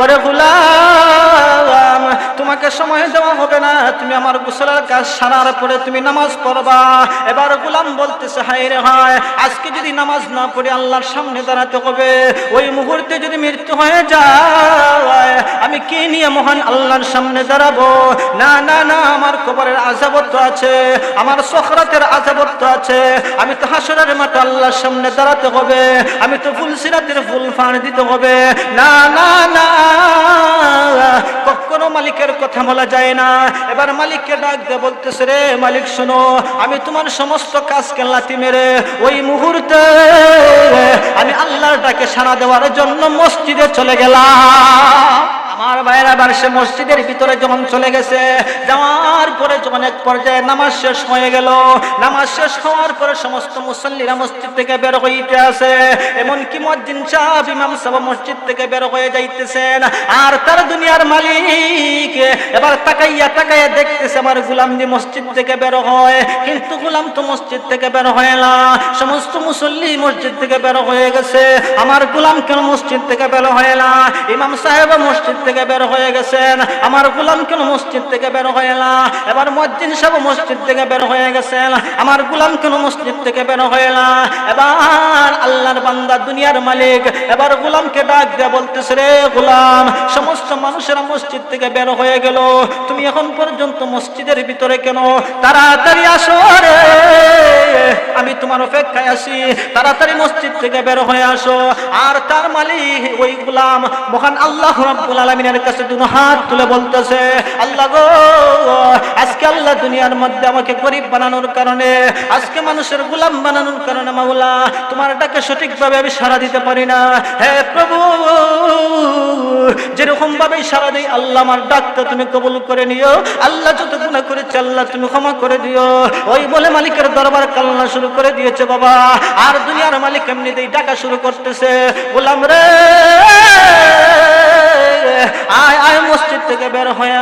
ওরে গুলাম, তোমাকে সময় দেওয়া হবে না। তুমি আমার গোসলের কাজ সারার পরে তুমি নামাজ পড়বা। এবার গুলাম বলতেছে, হায় রে হায়, আজকে যদি নামাজ না পড়ে, আল্লাহর সামনে দাঁড়াতে হবে। ওই মুহূর্তে যদি মৃত্যু হয়ে যায়, আমি কি নিয়ে মহান আল্লাহর সামনে দাঁড়াবো? না না না, আমার কবরের আজাবত্ব আছে, আমার সখরাতের আজাবত্ব আছে। আমি তো হাসরের মাঠে আল্লাহর সামনে দাঁড়াতে হবে। আমি তো ফুল সিরাতের ফুল ফাঁড় দিতে হবে। না না না কখনো মালিকের কথা বলা যায় না। এবার মালিককে ডাক দিয়ে বলতেছে, রে মালিক, শোনো, আমি তোমার সমস্ত কাজকে লাথি মেরে ওই মুহূর্তে আমি আল্লাহর ডাকে সাড়া দেওয়ার জন্য মসজিদে চলে গেলাম। আমার ভাইয়ের আবার সে মসজিদের ভিতরে যখন চলে গেছে, যাওয়ার পরে এক পর্যায়ে নামাজ শেষ হয়ে গেল। নামাজ শেষ হওয়ার পরে সমস্ত মুসল্লিরা মসজিদ থেকে বের হইতে আসে। এমনকি মসজিদ সাহেব, ইমাম সাহেব মসজিদ থেকে বের হয়ে যাইতেছেন। আর তার দুনিয়ার মালিক এবার তাকাইয়া তাকাইয়া দেখতেছে, আমার গুলাম দি মসজিদ থেকে বের হয়। কিন্তু গুলাম তো মসজিদ থেকে বের হয় না। সমস্ত মুসল্লি মসজিদ থেকে বের হয়ে গেছে। আমার গুলাম কেন মসজিদ থেকে বের হয় না? ইমাম সাহেব মসজিদ থেকে বের হয়ে গেছেন। আমার গুলাম কেন মসজিদ থেকে বের হয় না? এবার মসজিদ সব মসজিদ থেকে বের হয়ে গেছে। আমার গুলাম কেন মসজিদ থেকে বের হয়ে না? এবার আল্লাহর বান্দা, দুনিয়ার মালিক, এবার গুলামকে ডাক দিয়ে বলতেছে, রে গুলাম, সমস্ত মানুষেরা মসজিদ থেকে বের হয়ে গেল। তুমি এখন পর্যন্ত মসজিদের ভিতরে কেন? তাড়াতাড়ি আসো রে। আমি তোমার অপেক্ষায় আছি। তাড়াতাড়ি মসজিদ থেকে বের হয়ে আসো। আর তার মালিক ওই গুলাম মহান আল্লাহ রাব্বুল আলামিনের কাছে দু হাত তুলে বলতেছে, আল্লাহ গো, আজকে আল্লাহ দুনিয়ার মধ্যে আমাকে গরিব বানানোর কারণে, আজকে মানুষের গুলাম বানানোর কারণে মাওলা, তোমার ডাকে সঠিকভাবে আমি সাড়া দিতে পারি না। হে প্রভু যেরকম ভাবে সারা দেয় আল্লাহ আমার ডাকটা তুমি কবুল করে নিও। আল্লাহ যত গুণা করেছে আল্লাহ তুমি ক্ষমা করে দিও। ওই বলে মালিকের দরবার কালনা শুরু করে দিয়েছে বাবা। আর দুনিয়ার মালিক এমনিতেই ডাকা শুরু করতেছে। বললাম, রে, আয় আয়, মসজিদ থেকে বের হয়ে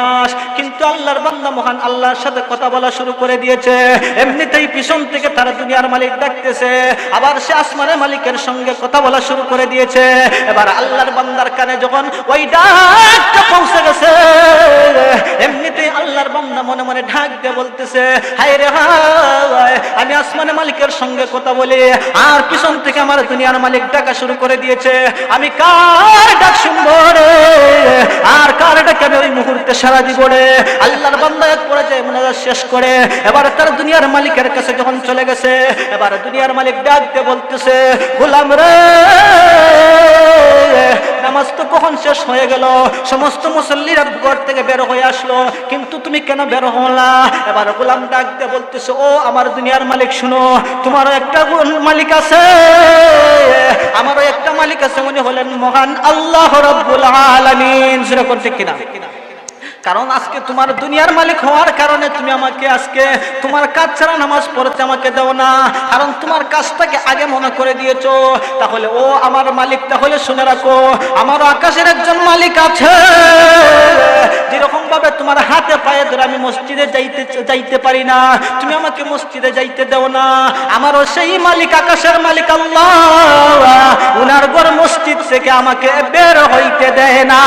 আল্লাহর বান্দা মহান আল্লাহর সাথে কথা বলা শুরু করে দিয়েছে। এমনিতেই পিছন থেকে তারা দুনিয়ার মালিক ডাকতেছে। আবার সে আসমানের মালিকের সঙ্গে কথা বলা শুরু করে দিয়েছে। এবার আল্লাহর বান্দার কানে যখন ওই ডাকটা পৌঁছে গেছে, এমনিতেই আল্লাহর বান্দা মনে মনে ঢাক দিয়ে বলতেছে, হায় রে হায়, আমি আসমানের মালিকের সঙ্গে কথা বলি, আর পিছন থেকে আমার দুনিয়ার মালিক ডাকা শুরু করে দিয়েছে। আমি কার ডাক শুনব রে? আর কার ডাকে আমি ওই মুহূর্তে সারা দিব রে? আল্লাহর বান্দা এক পর্যায়ে মোনাজাত শেষ করে। এবার তার দুনিয়ার মালিকের কাছে যখন চলে গেছে, এবার দুনিয়ার মালিক ডাক দিয়ে বলতেছে, গোলাম রে নামাজ তো কখন শেষ হয়ে গেল? সমস্ত মুসল্লিরা ঘর থেকে বের হয়ে আসলো। কিন্তু তুমি কেন বের হলা? এবার গোলাম ডাক দিয়ে বলতেছে, ও, আমার দুনিয়ার মালিক, শুনো, তোমারও একটা মালিক আছে। আমারও একটা মালিক আছে, উনি হলেন মহান আল্লাহ রব্বুল আলামিন। সেটা করতে কিনা? কারণ আজকে তোমার দুনিয়ার মালিক হওয়ার কারণে তুমি আমাকে আজকে তোমার কাজ ছাড়া নামাজ পড়তে আমাকে দাও না। কারণ তোমার কাজটাকে আগে মনে করে দিয়েছ। তাহলে ও আমার মালিক, তাহলে শুনে রাখো, আমার আকাশের একজন মালিক আছে। যেরকম ভাবে তোমার হাতে পায়ে ধরে আমি মসজিদে যাইতে যাইতে পারি না, তুমি আমাকে মসজিদে যাইতে দাও না। আমারও সেই মালিক, আকাশের মালিক আল্লাহ। উনার ঘর মসজিদ থেকে আমাকে বের হইতে দেয় না।